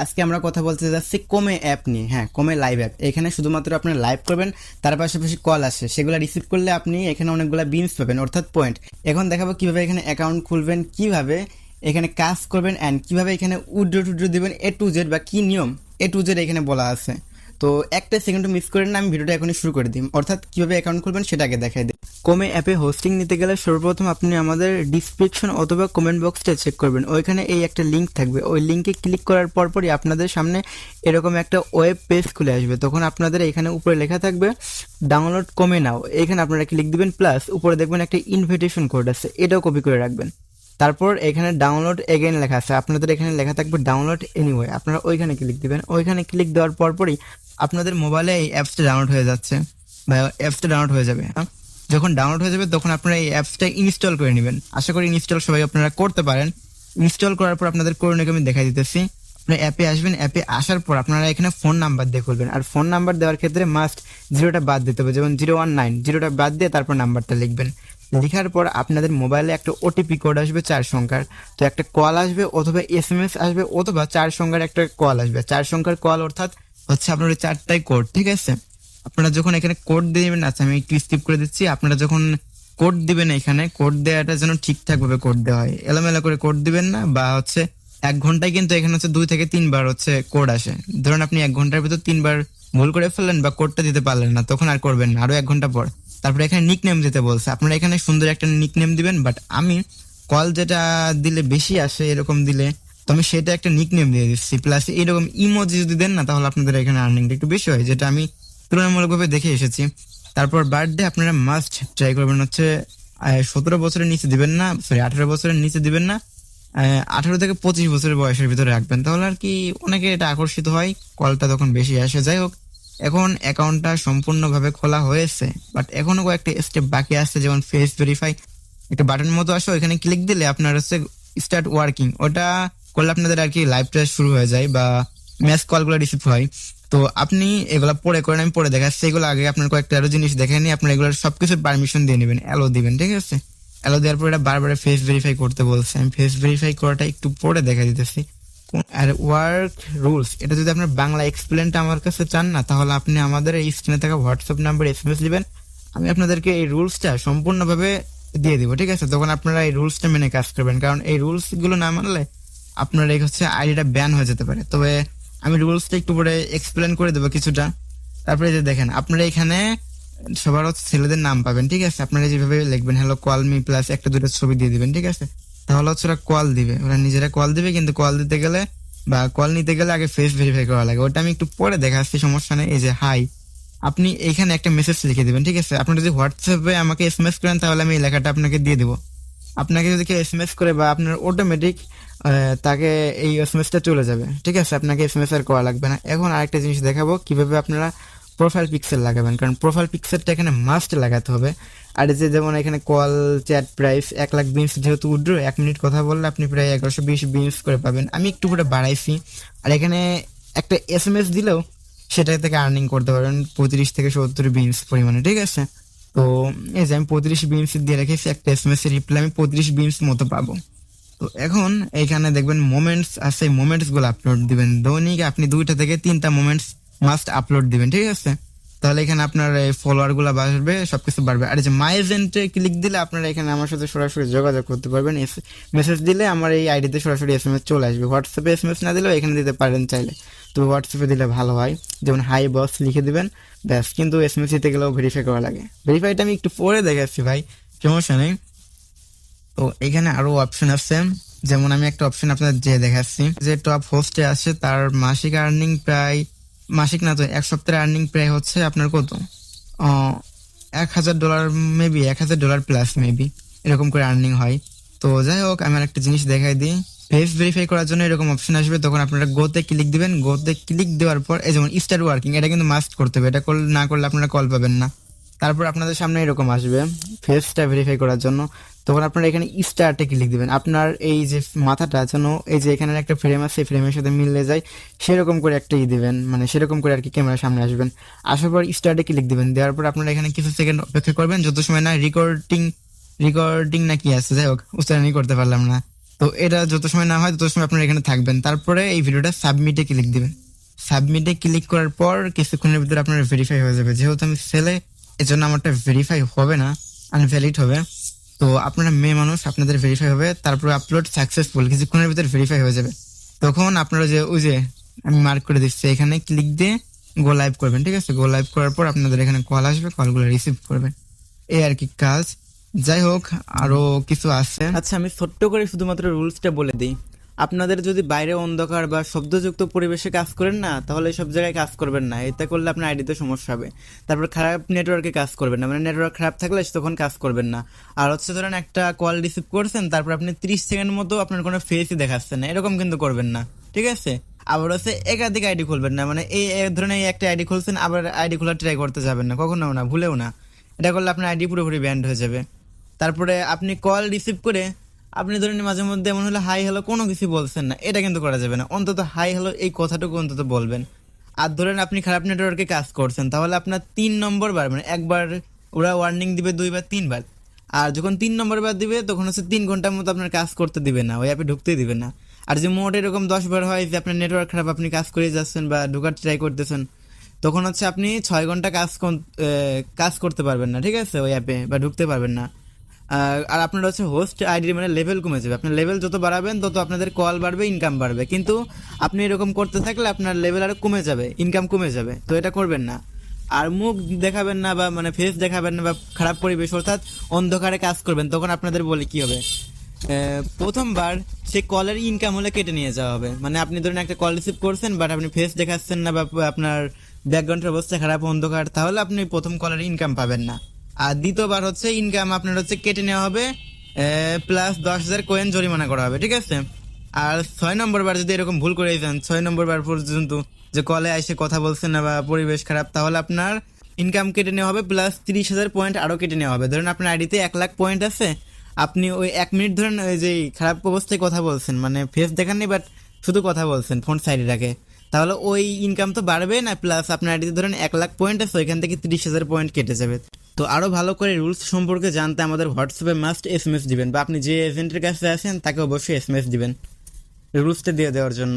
আজকে আমরা কথা বলতে যাচ্ছি কমে অ্যাপ নিয়ে। হ্যাঁ কমে লাইভ অ্যাপ এখানে শুধুমাত্র আপনি লাইভ করবেন, তার পাশাপাশি কল আসে। সেগুলো রিসিভ করলে আপনি এখানে অনেকগুলো বিনস পাবেন, অর্থাৎ পয়েন্ট এখন দেখাবো কীভাবে এখানে অ্যাকাউন্ট খুলবেন, কীভাবে এখানে কাজ করবেন অ্যান্ড কীভাবে এখানে উড্রো টুড্রো দিবেন এ টু জেড বা কি নিয়ম? এ টু জেড এখানে বলা আছে। তো একটা সেকেন্ড মিস করেন না, আমি ভিডিওটা এখনই শুরু করে দিই। অর্থাৎ কীভাবে অ্যাকাউন্ট খুলবেন, সেটা আগে দেখাই কমে অ্যাপে হোস্টিং নিতে গেলে সর্বপ্রথম আপনি আমাদের ডিসক্রিপশন অথবা কমেন্ট বক্সটা চেক করবেন। ওইখানে এই একটা লিঙ্ক থাকবে। ওই লিঙ্কে ক্লিক করার পরপরই আপনাদের সামনে এরকম একটা ওয়েব পেজ খুলে আসবে। তখন আপনাদের এখানে উপরে লেখা থাকবে ডাউনলোড কমে নাও। এখানে আপনারা ক্লিক দিবেন প্লাস উপরে দেখবেন একটা ইনভিটেশন কোড আছে। এটাও কপি করে রাখবেন। তারপর এখানে ডাউনলোড এগেন লেখা আছে। আপনাদের এখানে লেখা থাকবে ডাউনলোড এনিওয়ে আপনারা ওইখানে ক্লিক দিবেন। ওইখানে ক্লিক দেওয়ার পরপরই আপনাদের মোবাইলে এই অ্যাপসটা ডাউনলোড হয়ে যাচ্ছে। বা অ্যাপসটা ডাউনলোড হয়ে যাবে। হ্যাঁ? যখন ডাউনলোড হয়ে যাবে, তখন আপনারা এই অ্যাপসটা ইনস্টল করে নেবেন। আশা করি ইনস্টল সবাই আপনারা করতে পারেন। ইনস্টল করার পর আপনাদের করণীয়কে আমি দেখাই দিতেছি। আপনি অ্যাপে আসবেন অ্যাপে আসার পর আপনারা এখানে ফোন নাম্বার দিয়ে খুলবেন। আর ফোন নাম্বার দেওয়ার ক্ষেত্রে মাস্ট জিরোটা বাদ দিতে হবে। যেমন জিরো ওয়ান নাইন জিরোটা বাদ দিয়ে তারপর নাম্বারটা লিখবেন। লেখার পর আপনাদের মোবাইলে একটা ওটিপি কোড আসবে, চার সংখ্যার। তো একটা কল আসবে অথবা এস এম এস আসবে, অথবা চার সংখ্যার একটা কল আসবে। চার সংখ্যার কল অর্থাৎ হচ্ছে আপনার চারটাই কোড ঠিক আছে? আপনারা যখন এখানে কোড দিবেন আচ্ছা আমি একটু স্কিপ করে দিচ্ছি, আপনারা যখন কোড দিবেন এখানে কোড দেওয়াটা যেন ঠিকঠাক ভাবে কোড দেওয়া হয়। এলোমেলো করে কোড দিবেন না, বা হচ্ছে এক ঘন্টায় কিন্তু এখানে হচ্ছে দুই থেকে তিনবার হচ্ছে কোড আসে। ধরুন আপনি এক ঘণ্টার ভিতর তিনবার ভুল করে ফেললেন বা কোডটা দিতে পারলেন না, তখন আর করবেন না, আরও এক ঘণ্টা পর। তারপরে এখানে নিক নেম দিতে বলছে। আপনারা এখানে সুন্দর একটা নিক নেম দিবেন বাট আমি কল যেটা দিলে বেশি আসে, এরকম দিলে, তো আমি সেটা একটা নিক নেম দিয়ে দিচ্ছি। প্লাস এরকম ইমোজি যদি দেন না, তাহলে আপনাদের এখানে আর্নিংটা একটু বেশি হয়, যেটা আমি তুলনামূলকভাবে দেখে এসেছি। তারপর বার্থডে আপনারা মাস্ট ট্রাই করবেন হচ্ছে সতেরো বছরের নিচে দিবেন না সরি আঠারো বছরের নিচে দিবেন না আঠারো থেকে পঁচিশ বছরের বয়সের ভিতরে রাখবেন। তাহলে আর কি অনেকে এটা আকর্ষিত হয়, কলটা তখন বেশি আসে। যাই হোক, এখন অ্যাকাউন্টটা সম্পূর্ণভাবে খোলা হয়েছে বাট এখনও কয়েকটা স্টেপ বাকি আছে, যেমন ফেস ভেরিফাই একটা বাটন মতো আসে, ওইখানে ক্লিক দিলে আপনার হচ্ছে স্টার্ট ওয়ার্কিং ওটা করলে আপনাদের আর কি লাইভটা শুরু হয়ে যায় বা ম্যাচ কলগুলো রিসিভ হয়। তো আপনি এগুলা পরে করেন, আমি পরে দেখাচ্ছি। এগুলো আগে আপনার কয়েকটা আরও জিনিস দেখে নিয়ে আপনার এগুলোর সবকিছু পারমিশন দিয়ে নেবেন। অ্যালো দিবেন, ঠিক আছে? অ্যালো দেওয়ার পর এটা বারবার ফেস ভেরিফাই করতে বলছে। আমি ফেস ভেরিফাই করাটা একটু পরে দেখা দিতেছি। আর ওয়ার্ক রুলস এটা যদি আপনার বাংলা এক্সপ্লেনটা আমার কাছে চান না, তাহলে আপনি আমাদের এই স্ক্রিনে থাকা WhatsApp number S M S দিবেন আমি আপনাদেরকে এই রুলসটা সম্পূর্ণভাবে দিয়ে দিব, ঠিক আছে? তখন আপনারা এই রুলসটা মেনে কাজ করবেন। কারণ এই রুলসগুলো না মানলে আপনার এই হচ্ছে আইডিটা ব্যান হয়ে যেতে পারে। তবে আমি রুলসটা একটু পরে এক্সপ্লেন করে দেবো কিছুটা। তারপরে যে দেখেন, আপনারা এখানে সবার ছেলেদের নাম পাবেন, ঠিক আছে? আপনারা যেভাবে লিখবেন হ্যালো কল মি প্লাস একটা দুটো ছবি দিয়ে দিবেন, ঠিক আছে? তাহলে হচ্ছে ওরা কল দিবে। ওরা নিজেরা কল দিবে, কিন্তু কল দিতে গেলে বা কল নিতে গেলে আগে ফেস ভেরিফাই করা লাগে। ওটা আমি একটু পরে দেখাচ্ছি, সমস্যা নেই। এই যে হাই আপনি এখানে একটা মেসেজ লিখে দিবেন, ঠিক আছে? আপনি যদি হোয়াটসঅ্যাপে আমাকে এস এম এস করেন, তাহলে আমি এই লেখাটা আপনাকে দিয়ে দেবো। আপনাকে যদি কেউ এস এম এস করে বা আপনার অটোমেটিক তাকে এই এস এম এসটা চলে যাবে। ঠিক আছে? আপনাকে এস এম এস আর করা লাগবে না। এখন আরেকটা জিনিস দেখাবো, কীভাবে আপনারা প্রোফাইল পিক্সেল লাগাবেন। কারণ প্রোফাইল পিক্সেলটা এখানে মাস্ট লাগাতে হবে। আর যে যেমন এখানে কল চ্যাট প্রাইস এক লাখ বিনস যেহেতু উড্রো এক মিনিট কথা বললে আপনি প্রায় এগারোশো বিশ বিনস করে পাবেন। আমি একটু করে বাড়াইছি। আর এখানে একটা এস এম এস দিলেও সেটা থেকে আর্নিং করতে পারেন পঁয়ত্রিশ থেকে সত্তর বিনস পরিমাণে। ঠিক আছে? তো, এই যে আমি পঁয়ত্রিশ বিমস দিয়ে রেখেছি, একটা এস এর রিপ্লাই আমি পঁয়ত্রিশ বিমস মতো পাবো। তো এখন এখানে দেখবেন মোমেন্টস আর সেই মোমেন্টসগুলো আপলোড দিবেন। দৈনিক আপনি দুইটা থেকে তিনটা মোমেন্টস মাস্ট আপলোড দিবেন, ঠিক আছে? তাহলে এখানে আপনার ফলোয়ারগুলো বাড়বে, সবকিছু বাড়বে। আর যে মাই এজেন্টে ক্লিক দিলে আপনারা এখানে আমার সাথে সরাসরি যোগাযোগ করতে পারবেন। এস মেসেজ দিলে আমার এই আইডিতে সরাসরি এস এম এস চলে আসবে। হোয়াটসঅ্যাপে এস এম এস না দিলেও এখানে দিতে পারেন চাইলে। তো হোয়াটসঅ্যাপে দিলে ভালো হয়। যেমন হাই বস লিখে দিবেন। ব্যাস, কিন্তু এস এম এস দিতে গেলেও ভেরিফাই করা লাগে। ভেরিফাইটা আমি একটু পরে দেখাচ্ছি ভাই, সমস্যা নেই। তো এখানে আরও অপশন আছে। যেমন, আমি একটা অপশন আপনাদের যে দেখাচ্ছি, যে টপ হোস্টে আছে তার মাসিক আর্নিং প্রায় মাসিক না তো, এক সপ্তাহের আর্নিং প্রায় হচ্ছে আপনার কত? এক হাজার ডলার মেবি এক হাজার ডলার প্লাস মেবি এরকম করে আর্নিং হয়। তো যাই হোক, আমি একটা জিনিস দেখাই দিই। ফেস ভেরিফাই করার জন্য এরকম অপশন আসবে, তখন আপনারা গোতে ক্লিক দিবেন। গোতে ক্লিক দেওয়ার পর, এই যেমন স্টার্ট ওয়ার্কিং এটা কিন্তু মাস্ট করতে হবে। এটা না করলে আপনারা কল পাবেন না। তারপর আপনাদের সামনে এরকম আসবে ফেসটা ভেরিফাই করার জন্য। তখন আপনারা এখানে স্টার্টে ক্লিক দিবেন। আপনার এই যে মাথাটা যেন, এই যে এখানে একটা ফ্রেম আছে ফ্রেমের সাথে মিললে যায়, সেরকম করে একটা ই দিবেন মানে সেরকম করে আর কি ক্যামেরার সামনে আসবেন। আসার পর স্টার্টে ক্লিক দিবেন। দেওয়ার পর আপনারা এখানে কিছু সেকেন্ড অপেক্ষা করবেন, যত সময় না রেকর্ডিং রেকর্ডিং না কি আছে, যাই হোক, উচ্চারণই করতে পারলাম না। তো এটা যত সময় না হয়, তত সময় আপনারা এখানে থাকবেন। তারপরে এই ভিডিওটা সাবমিটে ক্লিক দিবেন। সাবমিটে ক্লিক করার পর কিছুক্ষণের ভিতরে আপনার ভেরিফাই হয়ে যাবে। যেহেতু আমি সেলে এজন্য আমারটা ভেরিফাই হবে না আনভ্যালিড হবে। তো আপনারা মেয়ে মানুষ, আপনাদের ভেরিফাই হবে, তারপরে আপলোড সাকসেসফুল কিছুক্ষণের ভিতরে ভেরিফাই হয়ে যাবে। তখন আপনারা যে, ওই যে, আমি মার্ক করে দিচ্ছি, এখানে ক্লিক দিয়ে গো লাইভ করবেন, ঠিক আছে? গো লাইভ করার পর আপনাদের এখানে কল আসবে কলগুলো রিসিভ করবেন। এই আর কি কাজ। যাই হোক, আরও কিছু আছে। আচ্ছা আমি ছোট্ট করে শুধুমাত্র রুলসটা বলে দিই। আপনাদের যদি বাইরে অন্ধকার বা শব্দযুক্ত পরিবেশে কাজ করেন না, তাহলে সব জায়গায় কাজ করবেন না। এতে করলে আপনার আইডিতে সমস্যা হবে। তারপর খারাপ নেটওয়ার্কে কাজ করবেন না। মানে নেটওয়ার্ক খারাপ থাকলে তখন কাজ করবেন না। আর হচ্ছে ধরেন একটা কল রিসিভ করছেন, তারপর আপনি ত্রিশ সেকেন্ড মতো আপনার কোনো ফেসই দেখাচ্ছেন না। এরকম কিন্তু করবেন না। ঠিক আছে? আবার হচ্ছে একাধিক আইডি খুলবেন না। মানে এই এক ধরনের এই একটা আইডি খুলছেন, আবার আইডি খোলার ট্রাই করতে যাবেন না। কখনো না, ভুলেও না। এটা করলে আপনার আইডি পুরোপুরি ব্যান্ড হয়ে যাবে। তারপরে আপনি কল রিসিভ করে আপনি ধরেন মাঝে মধ্যে এমন হলে হাই হ্যালো কোনো কিছু বলছেন না, এটা কিন্তু করা যাবে না। অন্তত হাই হ্যালো এই কথাটুকু অন্তত বলবেন। আর ধরেন আপনি খারাপ নেটওয়ার্কে কাজ করছেন, তাহলে আপনার তিন নম্বর বার মানে একবার ওরা ওয়ার্নিং দিবে, দুইবার, তিনবার। আর যখন তিন নম্বর বার দিবে, তখন হচ্ছে তিন ঘণ্টার মতো আপনার কাজ করতে দিবে না, ওই অ্যাপে ঢুকতেই দিবে না। আর যে মোট এরকম দশ বার হয় যে আপনার নেটওয়ার্ক খারাপ, আপনি কাজ করে যাচ্ছেন বা ঢোকার ট্রাই করতেছেন, তখন হচ্ছে আপনি ছয় ঘণ্টা কাজ কাজ করতে পারবেন না, ঠিক আছে? ওই অ্যাপে বা ঢুকতে পারবেন না। আর আপনার হচ্ছে হোস্ট আইডির মানে লেভেল কমে যাবে। আপনার লেভেল যত বাড়াবেন, তত আপনাদের কল বাড়বে ইনকাম বাড়বে। কিন্তু আপনি এরকম করতে থাকলে আপনার লেভেল আরও কমে যাবে ইনকাম কমে যাবে। তো এটা করবেন না। আর মুখ দেখাবেন না বা মানে ফেস দেখাবেন না বা খারাপ পরিবেশ, অর্থাৎ অন্ধকারে কাজ করবেন, তখন আপনাদের বলে কি হবে? প্রথমবার সে কলের ইনকাম হলে কেটে নিয়ে যাওয়া হবে। মানে আপনি ধরুন একটা কল রিসিভ করছেন বাট আপনি ফেস দেখাচ্ছেন না বা আপনার ব্যাকগ্রাউন্ডের অবস্থা খারাপ, অন্ধকার, তাহলে আপনি প্রথম কলের ইনকাম পাবেন না। আর দ্বিতীয়বার হচ্ছে ইনকাম আপনার হচ্ছে কেটে নেওয়া হবে প্লাস দশ হাজার কোয়েন জরিমানা করা হবে, ঠিক আছে? আর ছয় নম্বর বার যদি এরকম ভুল করে যান, ছয় নম্বর বার পর্যন্ত যে কলে এসে কথা বলছেন না বা পরিবেশ খারাপ, তাহলে আপনার ইনকাম কেটে নেওয়া হবে প্লাস তিরিশ হাজার পয়েন্ট আরও কেটে নেওয়া হবে। ধরেন আপনার আইডিতে এক লাখ পয়েন্ট আছে, আপনি ওই এক মিনিট ধরেন ওই যে খারাপ অবস্থায় কথা বলছেন মানে ফেস দেখাননি বাট শুধু কথা বলছেন ফোন সাইডে রাখে। তাহলে ওই ইনকাম তো বাড়বে না প্লাস আপনার আইডিতে ধরেন এক লাখ পয়েন্ট আছে, ওইখান থেকে তিরিশ হাজার পয়েন্ট কেটে যাবে। তো আরও ভালো করে রুলস সম্পর্কে জানতে আমাদের হোয়াটসঅ্যাপে মাস্ট এস এম এস দিবেন বা আপনি যে এজেন্টের কাছে আছেন, তাকে অবশ্যই এস এম এস দিবেন। রুলসটা দিয়ে দেওয়ার জন্য।